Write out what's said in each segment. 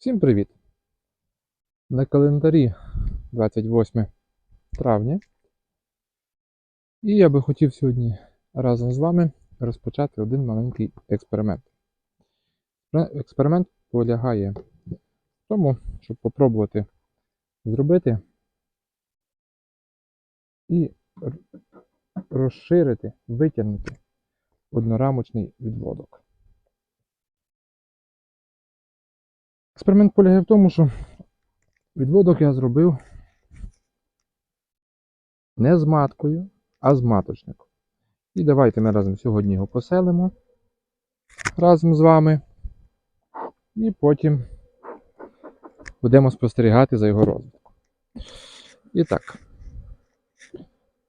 Всім привіт! На календарі 28 травня. І я би хотів сьогодні разом з вами розпочати один маленький експеримент. Експеримент полягає в тому, щоб попробувати зробити і розширити, витягнути однорамочний відводок. Експеримент полягає в тому, що відводок я зробив не з маткою, а з маточником. І давайте ми разом сьогодні його поселимо разом з вами. І потім будемо спостерігати за його розвитком. І так,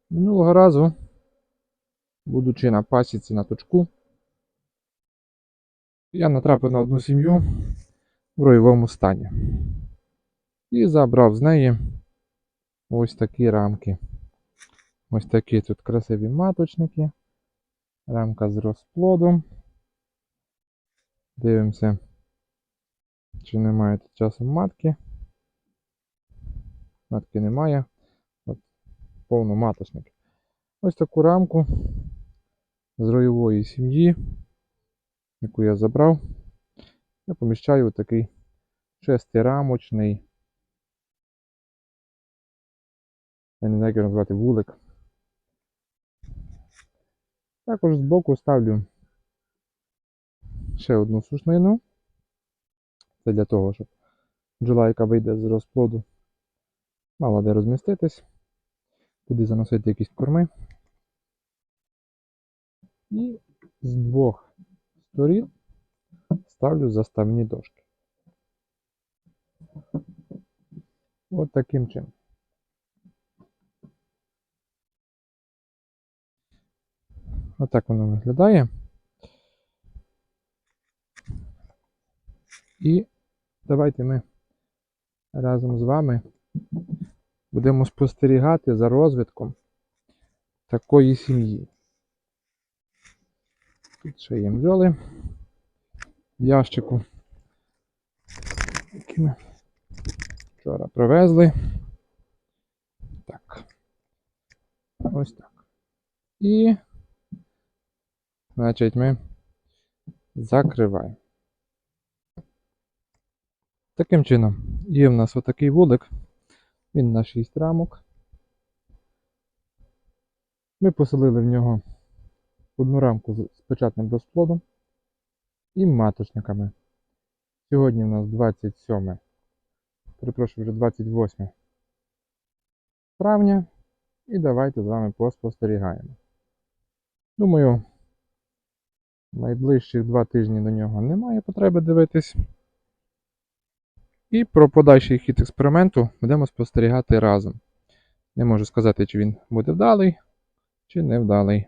минулого разу, будучи на пасіці на точку, я натрапив на одну сім'ю в ройовому стані. І забрав з неї ось такі рамки. Ось такі тут красиві маточники. Рамка з розплодом. Дивимося, чи немає тут часом матки. Матки немає. От, повно маточник. Ось таку рамку з ройової сім'ї, яку я забрав. Я поміщаю такий шестирамочний. Я не знаю, як його назвати вулик. Також збоку ставлю ще одну сушнину. Це для того, щоб бджола, яка вийде з розплоду, мала де розміститись, куди заносити якісь корми. І з двох сторін ставлю заставні дошки. От таким чином. Отак воно виглядає. І давайте ми разом з вами будемо спостерігати за розвитком такої сім'ї. Тут ще є бджоли в ящику, які ми вчора привезли. Так. Ось так. І, значить, ми закриваємо. Таким чином, є в нас отакий вулик. Він на 6 рамок. Ми поселили в нього одну рамку з печатним розплодом і маточниками. Сьогодні в нас 27, перепрошую, вже 28 травня. І давайте з вами поспостерігаємо. Думаю, найближчих два тижні до нього немає потреби дивитись. І про подальший хід експерименту будемо спостерігати разом. Не можу сказати, чи він буде вдалий, чи невдалий.